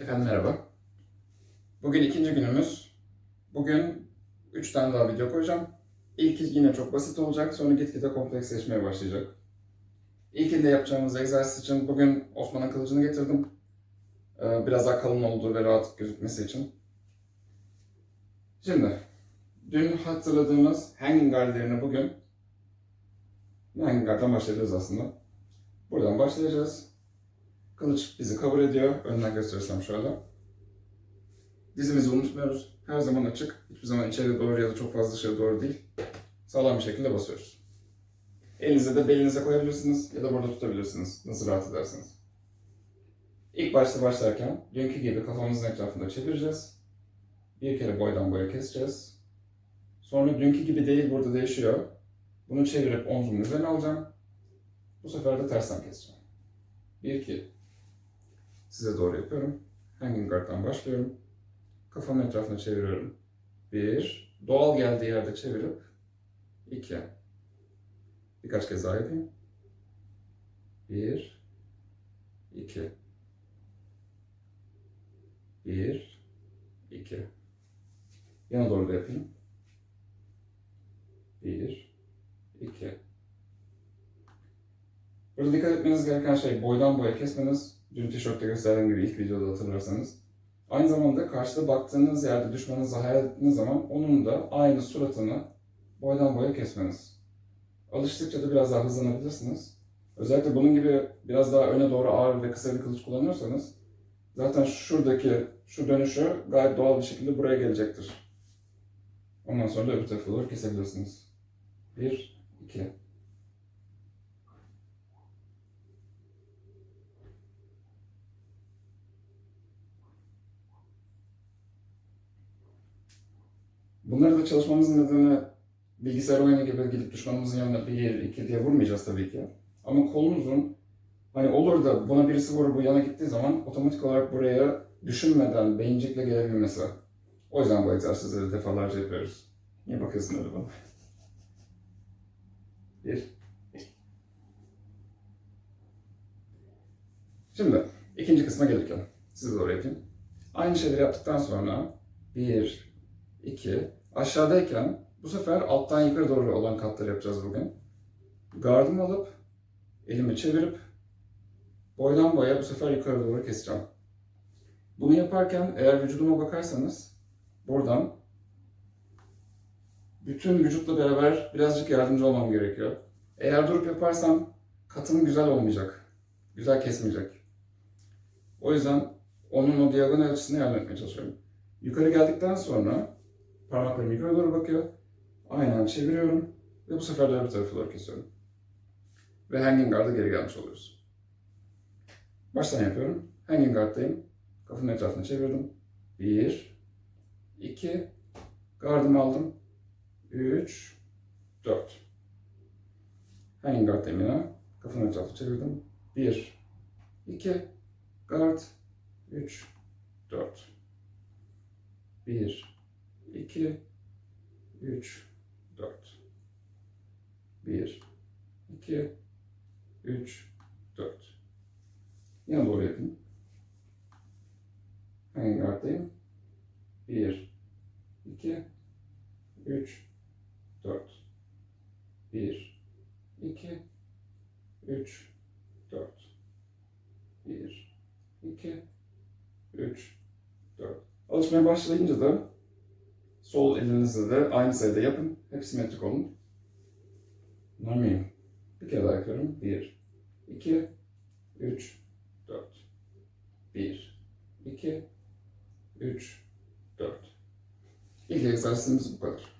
Efendim merhaba. Bugün ikinci günümüz. Bugün 3 tane daha video koyacağım. İlki yine çok basit olacak. Sonra gitgide kompleksleşmeye başlayacak. İlkinde yapacağımız egzersiz için bugün Osman'ın kılıcını getirdim. Ee, Biraz daha kalın olduğu ve rahat gözükmesi için. Şimdi, dün hatırladığımız hanging guardlarını bugün hanging guard'dan başlayacağız aslında. Buradan başlayacağız. Kılıç bizi kabul ediyor. Önden gösterirsem şöyle. Dizimizi unutmuyoruz. Her zaman açık. Hiçbir zaman içeri doğru ya da çok fazla dışarı doğru değil. Sağlam bir şekilde basıyoruz. Elinize de belinize koyabilirsiniz ya da burada tutabilirsiniz. Nasıl rahat ederseniz. İlk başta başlarken dünkü gibi kafamızın etrafında çevireceğiz. Bir kere boydan boya keseceğiz. Sonra dünkü gibi değil burada değişiyor. Bunu çevirip omzumun üzerine alacağım. Bu sefer de tersten keseceğim. 1 2 Size doğru yapıyorum. Hanging guard'dan başlıyorum. Kafamın etrafına çeviriyorum. 1 Doğal geldiği yerde çevirip 2 Birkaç kez daha yapayım. 1 2 1 2 Yana doğru da yapayım. 1 2 Burada dikkat etmeniz gereken şey boydan boya kesmeniz. Dün tişörtte gösterdiğim gibi ilk videoda hatırlarsanız. Aynı zamanda karşıda baktığınız yerde düşmanınızı hayal ettiğiniz zaman onun da aynı suratını boydan boya kesmeniz. Alıştıkça da biraz daha hızlanabilirsiniz. Özellikle bunun gibi biraz daha öne doğru ağır ve kısa bir kılıç kullanıyorsanız zaten şuradaki şu dönüşü gayet doğal bir şekilde buraya gelecektir. Ondan sonra da öbür tarafa doğru kesebilirsiniz. 1, 2, Bunları da çalışmamızın nedeni bilgisayar oyunu gibi gidip düşmanımızın yanına bir, iki diye vurmayacağız tabii ki. Ama kolumuzun hani olur da buna birisi vurur bu yana gittiği zaman otomatik olarak buraya düşünmeden beyincikle gelebilmesi. O yüzden bu egzersizleri defalarca yapıyoruz. Niye bakıyorsun öyle bana? Bir. Şimdi ikinci kısma gelirken size doğru yapayım. Aynı şeyleri yaptıktan sonra bir, iki, aşağıdayken bu sefer alttan yukarı doğru olan katları yapacağız bugün. Gardımı alıp elimi çevirip boydan boya bu sefer yukarı doğru keseceğim. Bunu yaparken eğer vücuduma bakarsanız buradan bütün vücutla beraber birazcık yardımcı olmam gerekiyor. Eğer durup yaparsam katım güzel olmayacak. Güzel kesmeyecek. O yüzden onun o diagonal açısını etmeye çalışıyorum. Yukarı geldikten sonra parmaklarım yukarı doğru bakıyor. Aynen çeviriyorum ve bu sefer de öbür tarafa doğru kesiyorum. Ve hanging guard'a geri gelmiş oluyoruz. Baştan yapıyorum. Hanging guard'dayım. Kafamın etrafını çevirdim. 1 2 Gardımı aldım. 3 4 Hanging guard'dayım yine. Kafamın etrafını çevirdim. 1 2 Guard 3 4 1 2 3 4 1 2 3 4 Yine doğru yapayım. Hanging guard'dayım. 1 2 3 4 1 2 3 4 1 2 3 4 Alışmaya başlayınca da sol elinizle de aynı sayıda yapın. Hep simetrik olun. Normal. Bir kere daha yapıyorum. 1 2 3 4 1 2 3 4 İlk egzersizimiz bu kadar.